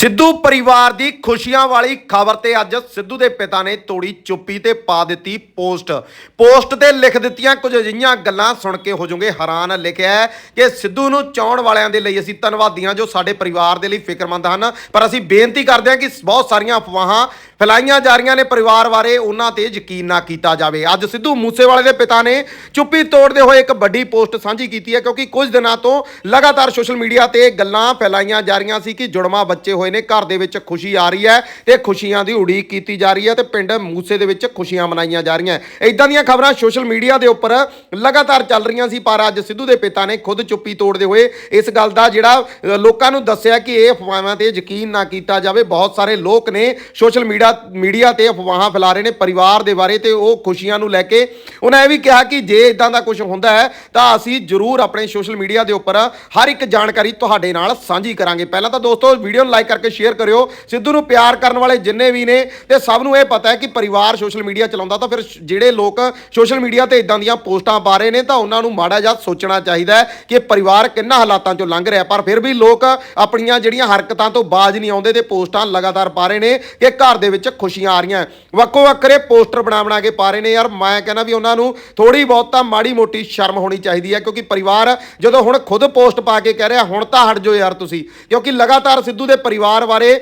ਸਿੱਧੂ ਪਰਿਵਾਰ ਦੀ ਖੁਸ਼ੀਆਂ ਵਾਲੀ ਖਬਰ ਤੇ ਅੱਜ ਸਿੱਧੂ ਦੇ ਪਿਤਾ ਨੇ ਤੋੜੀ ਚੁੱਪੀ ਤੇ ਪਾ ਦਿੱਤੀ ਪੋਸਟ। ਪੋਸਟ ਤੇ ਲਿਖ ਦਿੱਤੀਆਂ ਕੁਝ ਅਜਿਹੀਆਂ ਗੱਲਾਂ ਸੁਣ ਕੇ ਹੋ ਜਾਓਗੇ ਹੈਰਾਨ। ਲਿਖਿਆ ਹੈ ਕਿ ਸਿੱਧੂ ਨੂੰ ਚਾਹਣ ਵਾਲਿਆਂ ਦੇ ਲਈ ਅਸੀਂ ਧੰਨਵਾਦੀਆਂ ਜੋ ਸਾਡੇ ਪਰਿਵਾਰ ਦੇ ਲਈ ਫਿਕਰਮੰਦ ਹਨ। ਪਰ ਅਸੀਂ ਬੇਨਤੀ ਕਰਦੇ ਹਾਂ ਕਿ ਬਹੁਤ ਸਾਰੀਆਂ ਅਫਵਾਹਾਂ ਫੈਲਾਈਆਂ ਜਾ ਰਹੀਆਂ ਨੇ ਪਰਿਵਾਰ ਬਾਰੇ ਉਹਨਾਂ ਤੇ ਯਕੀਨ ਨਾ ਕੀਤਾ ਜਾਵੇ। ਅੱਜ ਸਿੱਧੂ ਮੂਸੇਵਾਲੇ ਦੇ ਪਿਤਾ ਨੇ ਚੁੱਪੀ ਤੋੜਦੇ ਹੋਏ ਇੱਕ ਵੱਡੀ ਪੋਸਟ ਸਾਂਝੀ ਕੀਤੀ ਹੈ ਕਿਉਂਕਿ ਕੁਝ ਦਿਨਾਂ ਤੋਂ ਲਗਾਤਾਰ ਸੋਸ਼ਲ ਮੀਡੀਆ ਤੇ ਗੱਲਾਂ ਫੈਲਾਈਆਂ ਜਾ ਰਹੀਆਂ ਸੀ ਕਿ ਜੁੜਵਾ ਬੱਚੇ ਹੋਏ ਨੇ, ਘਰ ਦੇ ਵਿੱਚ ਖੁਸ਼ੀ ਆ ਰਹੀ ਹੈ ਤੇ ਖੁਸ਼ੀਆਂ ਦੀ ਉਡੀਕ ਕੀਤੀ ਜਾ ਰਹੀ ਹੈ ਤੇ ਪਿੰਡ ਮੂਸੇ ਦੇ ਵਿੱਚ ਖੁਸ਼ੀਆਂ ਮਨਾਈਆਂ ਜਾ ਰਹੀਆਂ। ਇਦਾਂ ਦੀਆਂ ਖਬਰਾਂ ਸੋਸ਼ਲ ਮੀਡੀਆ ਦੇ ਉੱਪਰ ਲਗਾਤਾਰ ਚੱਲ ਰਹੀਆਂ ਸੀ, ਪਰ ਅੱਜ ਸਿੱਧੂ ਦੇ ਪਿਤਾ ਨੇ ਖੁਦ ਚੁੱਪੀ ਤੋੜਦੇ ਹੋਏ ਇਸ ਗੱਲ ਦਾ ਜਿਹੜਾ ਲੋਕਾਂ ਨੂੰ ਦੱਸਿਆ ਕਿ ਇਹ ਅਫਵਾਹਾਂ ਤੇ ਯਕੀਨ ਨਾ ਕੀਤਾ ਜਾਵੇ। ਬਹੁਤ ਸਾਰੇ ਲੋਕ ਨੇ ਸੋਸ਼ਲ ਮੀਡੀਆ ਮੀਡੀਆ ਤੇ ਅਫਵਾਹਾਂ ਫੈਲਾ ਰਹੇ ਨੇ ਪਰਿਵਾਰ ਦੇ ਬਾਰੇ ਤੇ ਉਹ ਖੁਸ਼ੀਆਂ ਨੂੰ ਲੈ ਕੇ। ਉਹਨਾਂ ਇਹ ਵੀ ਕਿਹਾ ਕਿ ਜੇ ਇਦਾਂ ਦਾ ਕੁਝ ਹੁੰਦਾ ਹੈ, ਤਾਂ ਅਸੀਂ ਜ਼ਰੂਰ ਆਪਣੇ ਸੋਸ਼ਲ ਮੀਡੀਆ ਦੇ ਉੱਪਰ ਹਰ ਇੱਕ ਜਾਣਕਾਰੀ ਤੁਹਾਡੇ ਨਾਲ ਸਾਂਝੀ ਕਰਾਂਗੇ। ਪਹਿਲਾਂ ਤਾਂ ਦੋਸਤੋ, ਵੀਡੀਓ ਨੂੰ ਲਾਈਕ ਕਰਕੇ ਸ਼ੇਅਰ ਕਰਿਓ। ਸਿੱਧੂ ਨੂੰ ਪਿਆਰ ਕਰਨ ਵਾਲੇ ਜਿੰਨੇ ਵੀ ਨੇ, ਤੇ ਸਭ ਨੂੰ ਇਹ ਪਤਾ ਹੈ ਕਿ ਪਰਿਵਾਰ ਸੋਸ਼ਲ ਮੀਡੀਆ ਚਲਾਉਂਦਾ, ਤਾਂ ਫਿਰ ਜਿਹੜੇ ਲੋਕ ਸੋਸ਼ਲ ਮੀਡੀਆ ਤੇ ਇਦਾਂ ਦੀਆਂ ਪੋਸਟਾਂ ਪਾ ਰਹੇ ਨੇ, ਤਾਂ ਉਹਨਾਂ ਨੂੰ ਮਾੜਾ ਜਿਹਾ ਸੋਚਣਾ ਚਾਹੀਦਾ ਹੈ ਕਿ ਪਰਿਵਾਰ ਕਿੰਨਾ ਹਾਲਾਤਾਂ ਚੋਂ ਲੰਘ ਰਿਹਾ। ਪਰ ਫਿਰ ਵੀ ਲੋਕ ਆਪਣੀਆਂ ਜਿਹੜੀਆਂ ਹਰਕਤਾਂ ਤੋਂ ਬਾਜ ਨਹੀਂ ਆਉਂਦੇ ਤੇ ਪੋਸਟਾਂ ਲਗਾਤਾਰ ਪਾ ਰਹੇ ਨੇ ਕਿ ਘਰ ਦੇ ਵਿੱਚ ਖੁਸ਼ੀਆਂ ਆ ਰਹੀਆਂ। ਵੱਖੋ ਵੱਖਰੇ ਪੋਸਟਰ ਬਣਾ ਬਣਾ ਕੇ ਪਾ ਰਹੇ ਨੇ। ਯਾਰ ਮੈਂ ਕਹਿੰਦਾ ਵੀ ਉਹਨਾਂ ਨੂੰ ਥੋੜੀ ਬਹੁਤ ਤਾਂ ਮਾੜੀ ਮੋਟੀ ਸ਼ਰਮ ਹੋਣੀ ਚਾਹੀਦੀ ਹੈ ਕਿਉਂਕਿ ਪਰਿਵਾਰ ਜਦੋਂ ਹੁਣ ਖੁਦ ਪੋਸਟ ਪਾ ਕੇ ਕਹਿ ਰਿਹਾ, ਹੁਣ ਤਾਂ ਹਟ ਜਾਓ ਯਾਰ ਤੁਸੀਂ। ਕਿਉਂਕਿ ਲਗਾਤਾਰ ਸਿੱਧੂ ਦੇ ਪਰਿਵਾਰ ਬਾਰੇ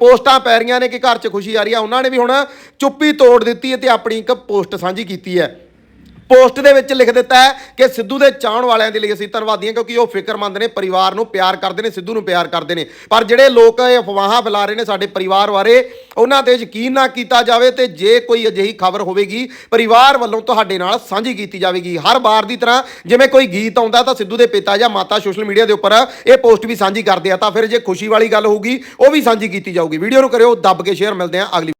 ਪੋਸਟਾਂ ਪੈ ਰਹੀਆਂ ਨੇ ਕਿ ਘਰ 'ਚ ਖੁਸ਼ੀ ਆ ਰਹੀ ਆ। ਉਹਨਾਂ ਨੇ ਵੀ ਹੁਣ ਚੁੱਪੀ ਤੋੜ ਦਿੱਤੀ ਹੈ ਤੇ ਆਪਣੀ ਇੱਕ ਪੋਸਟ ਸਾਂਝੀ ਕੀਤੀ ਹੈ। ਪੋਸਟ ਦੇ ਵਿੱਚ ਲਿਖ ਦਿੱਤਾ ਹੈ ਕਿ ਸਿੱਧੂ ਦੇ ਚਾਹਣ ਵਾਲਿਆਂ ਦੇ ਲਈ ਅਸੀਂ ਧੰਨਵਾਦੀ ਹਾਂ ਕਿਉਂਕਿ ਉਹ ਫਿਕਰਮੰਦ ਨੇ, ਪਰਿਵਾਰ ਨੂੰ ਪਿਆਰ ਕਰਦੇ ਨੇ, ਸਿੱਧੂ ਨੂੰ ਪਿਆਰ ਕਰਦੇ ਨੇ। ਪਰ ਜਿਹੜੇ ਲੋਕ ਇਹ ਅਫਵਾਹਾਂ ਫੈਲਾ ਰਹੇ ਨੇ ਸਾਡੇ ਪਰਿਵਾਰ ਬਾਰੇ, ਉਹਨਾਂ ਤੇ ਯਕੀਨ ਨਾ ਕੀਤਾ ਜਾਵੇ ਤੇ ਜੇ ਕੋਈ ਅਜਿਹੀ ਖਬਰ ਹੋਵੇਗੀ, ਪਰਿਵਾਰ ਵੱਲੋਂ ਤੁਹਾਡੇ ਨਾਲ ਸਾਂਝੀ ਕੀਤੀ ਜਾਵੇਗੀ। ਹਰ ਵਾਰ ਦੀ ਤਰ੍ਹਾਂ ਜਿਵੇਂ ਕੋਈ ਗੀਤ ਆਉਂਦਾ ਤਾਂ ਸਿੱਧੂ ਦੇ ਪਿਤਾ ਜਾਂ ਮਾਤਾ ਸੋਸ਼ਲ ਮੀਡੀਆ ਦੇ ਉੱਪਰ ਇਹ ਪੋਸਟ ਵੀ ਸਾਂਝੀ ਕਰਦੇ ਆ, ਤਾਂ ਫਿਰ ਜੇ ਖੁਸ਼ੀ ਵਾਲੀ ਗੱਲ ਹੋਊਗੀ, ਉਹ ਵੀ ਸਾਂਝੀ ਕੀਤੀ ਜਾਊਗੀ। ਵੀਡੀਓ ਨੂੰ ਕਰਿਓ, ਦੱਬ ਕੇ ਸ਼ੇਅਰ ਮਿਲਦੇ ਆ ਅਗਲੀ